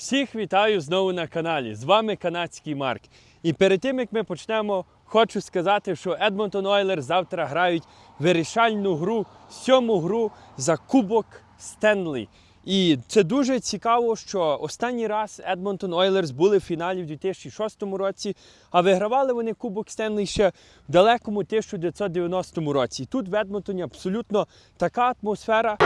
Всіх вітаю знову на каналі. З вами канадський Марк. І перед тим як ми почнемо, хочу сказати, що Едмонтон Ойлер завтра грають вирішальну гру, сьому гру за Кубок Стенлі. І це дуже цікаво, що останній раз Едмонтон Ойлерс були в фіналі в 2006 році, а вигравали вони Кубок Стенлі ще в далекому 1990 році. І тут в Едмонтоні абсолютно така атмосфера.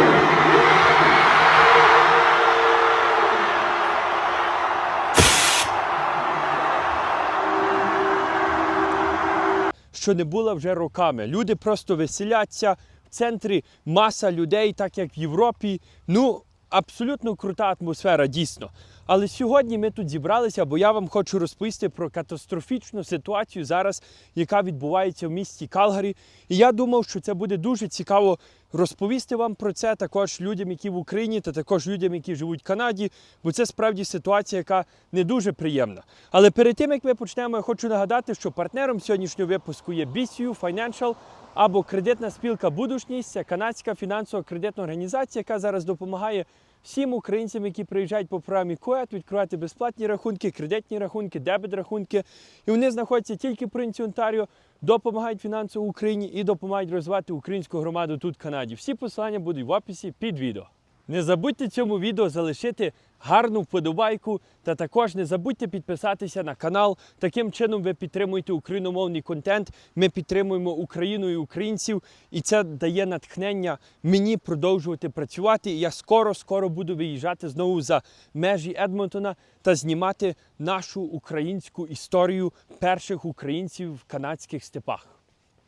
Що не була вже роками. Люди просто веселяться в центрі маса людей, так як в Європі. Ну, абсолютно крута атмосфера, дійсно. Але сьогодні ми тут зібралися, бо я вам хочу розповісти про катастрофічну ситуацію зараз, яка відбувається в місті Калгарі. І я думав, що це буде дуже цікаво розповісти вам про це також людям, які в Україні, та також людям, які живуть в Канаді, бо це справді ситуація, яка не дуже приємна. Але перед тим як ми почнемо, я хочу нагадати, що партнером сьогоднішнього випуску є BCU Financial або кредитна спілка Будушність. Це канадська фінансова кредитна організація, яка зараз допомагає всім українцям, які приїжджають по програмі КОЕТ, відкривати безплатні рахунки, кредитні рахунки, дебет рахунки. І вони знаходяться тільки в провінції Онтаріо, допомагають фінансово Україні і допомагають розвивати українську громаду тут в Канаді. Всі посилання будуть в описі під відео. Не забудьте цьому відео залишити гарну вподобайку та також не забудьте підписатися на канал. Таким чином ви підтримуєте україномовний контент. Ми підтримуємо Україну і українців, і це дає натхнення мені продовжувати працювати. І я скоро, скоро буду виїжджати знову за межі Едмонтона та знімати нашу українську історію перших українців в канадських степах.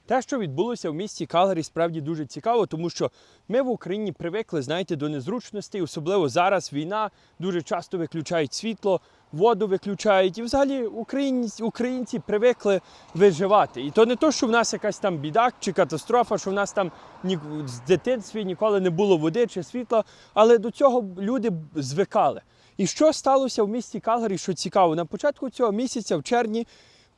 Те, що відбулося в місті Калгарі, справді дуже цікаво, тому що ми в Україні привикли, знаєте, до незручностей, особливо зараз війна, дуже часто виключають світло, воду виключають. І взагалі українці, українці привикли виживати. І то не то, що в нас якась там біда чи катастрофа, що в нас там ні, з дитинстві ніколи не було води чи світла, але до цього люди звикали. І що сталося в місті Калгарі, що цікаво, на початку цього місяця, в червні,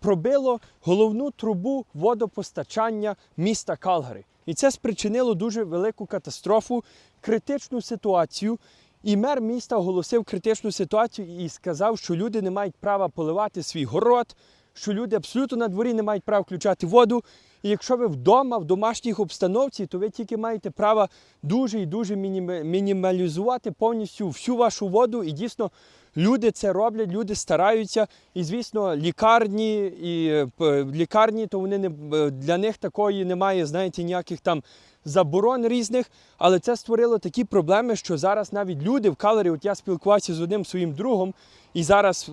пробило головну трубу водопостачання міста Калгари. І це спричинило дуже велику катастрофу, критичну ситуацію. І мер міста оголосив критичну ситуацію і сказав, що люди не мають права поливати свій город, що люди абсолютно на дворі не мають права включати воду. І якщо ви вдома, в домашніх обстановці, то ви тільки маєте право дуже і дуже мінімалізувати повністю всю вашу воду. І дійсно люди це роблять, люди стараються. І звісно, лікарні і е, лікарні, то вони не е, для них такої немає, знаєте, ніяких там заборон різних. Але це створило такі проблеми, що зараз навіть люди в Калері, от я спілкувався з одним своїм другом, і зараз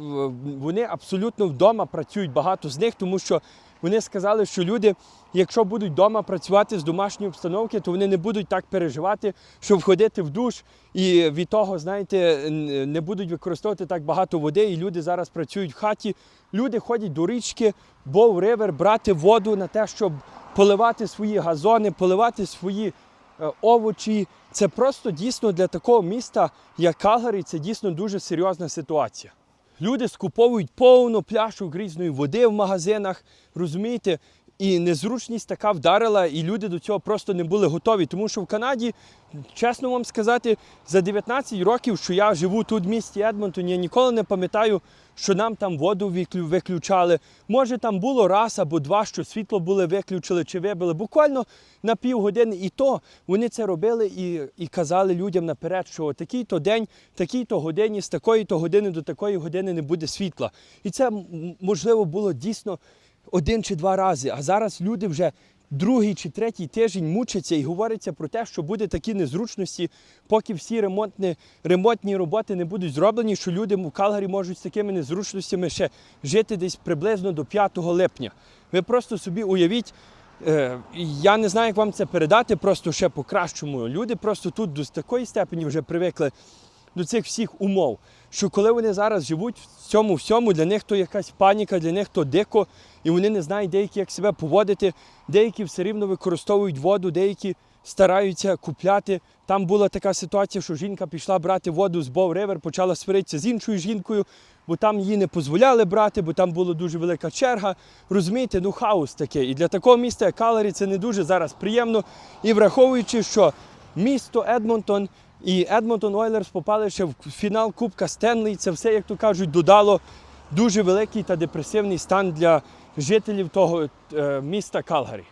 вони абсолютно вдома працюють багато з них, тому що вони сказали, що люди, якщо будуть вдома працювати з домашньої обстановки, то вони не будуть так переживати, щоб входити в душ і від того, знаєте, не будуть використовувати так багато води. І люди зараз працюють в хаті. Люди ходять до річки, Боw River, брати воду на те, щоб поливати свої газони, поливати свої е, овочі. Це просто дійсно для такого міста, як Калгарі, це дійсно дуже серйозна ситуація. Люди скуповують повну пляшок грізної води в магазинах, розумієте? І незручність така вдарила, і люди до цього просто не були готові. Тому що в Канаді, чесно вам сказати, за 19 років, що я живу тут в місті Едмонтон, я ніколи не пам'ятаю, що нам там воду виключали. Може, там було раз або два, що світло були виключили чи вибили. Буквально на півгодини. І то вони це робили і, і казали людям наперед, що такий-то день, такій-то годині, з такої-то години до такої години не буде світла. І це можливо було дійсно один чи два рази. А зараз люди вже другий чи третій тиждень мучаться і говориться про те, що буде такі незручності, поки всі ремонтні, ремонтні роботи не будуть зроблені, що люди в Калгарі можуть з такими незручностями ще жити десь приблизно до 5 липня. Ви просто собі уявіть. Е, Я не знаю, як вам це передати, просто ще по-кращому. Люди просто тут до такої степені вже привикли до цих всіх умов, що коли вони зараз живуть в цьому всьому, для них то якась паніка, для них то дико, і вони не знають деякі, як себе поводити. Деякі все рівно використовують воду, деякі стараються купляти. Там була така ситуація, що жінка пішла брати воду з Bow River, почала сваритися з іншою жінкою, бо там її не дозволяли брати, бо там була дуже велика черга. Розумієте, ну хаос таке. І для такого міста, як Каларі, це не дуже зараз приємно. І враховуючи, що місто Едмонтон І Едмонтон Ойлерс попали ще в фінал Кубка Стенлі. Це все, як то кажуть, додало дуже великий та депресивний стан для жителів того е, міста Калгарі.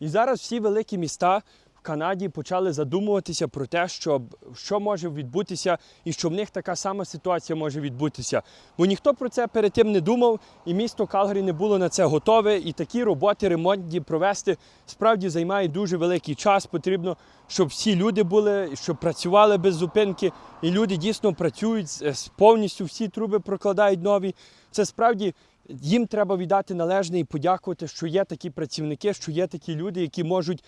І зараз всі великі міста в Канаді почали задумуватися про те, що, що може відбутися, і що в них така сама ситуація може відбутися. Бо ніхто про це перед тим не думав, і місто Калгарі не було на це готове. І такі роботи ремонтні провести справді займає дуже великий час. Потрібно, щоб всі люди були, щоб працювали без зупинки. І люди дійсно працюють повністю, всі труби прокладають нові. Це справді їм треба віддати належне і подякувати, що є такі працівники, що є такі люди, які можуть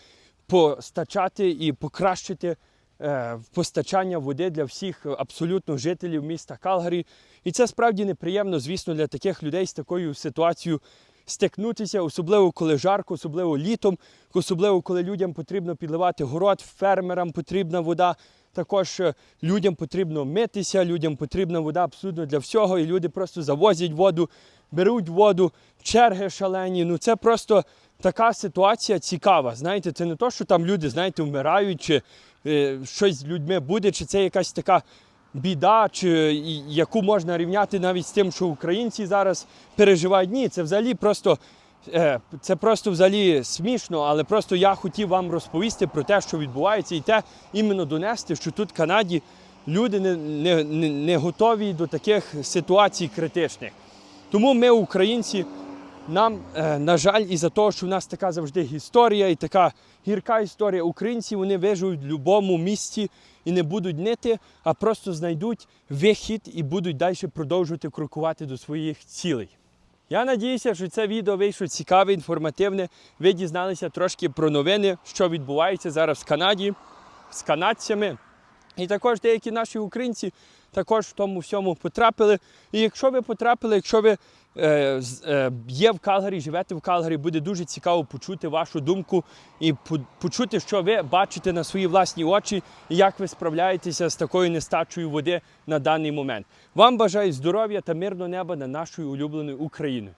постачати і покращити е, постачання води для всіх абсолютно жителів міста Калгарі. І це справді неприємно, звісно, для таких людей з такою ситуацією стикнутися, особливо коли жарко, особливо літом, особливо коли людям потрібно підливати город, фермерам потрібна вода. Також е, людям потрібно митися, людям потрібна вода абсолютно для всього. І люди просто завозять воду, беруть воду, черги шалені. Ну це просто така ситуація цікава. Знаєте, це не то, що там люди, знаєте, вмирають, чи е, щось з людьми буде, чи це якась така біда, чи яку можна рівняти навіть з тим, що українці зараз переживають. Ні, це взагалі просто. Е, Це просто взагалі смішно, але просто я хотів вам розповісти про те, що відбувається, і те іменно донести, що тут в Канаді люди не, не, не, не готові до таких ситуацій критичних. Тому ми, українці, нам, е, на жаль, із-за того, що в нас така завжди історія і така гірка історія, українці вони виживуть в будь-якому місці і не будуть нити, а просто знайдуть вихід і будуть далі продовжувати крокувати до своїх цілей. Я надіюся, що це відео вийшло цікаве, інформативне. Ви дізналися трошки про новини, що відбувається зараз в Канаді з канадцями. І також деякі наші українці також в тому всьому потрапили. І якщо ви потрапили, якщо ви е, е, є в Калгарі, живете в Калгарі, буде дуже цікаво почути вашу думку і почути, що ви бачите на свої власні очі, і як ви справляєтеся з такою нестачею води на даний момент. Вам бажаю здоров'я та мирного неба над нашою улюбленою Україною.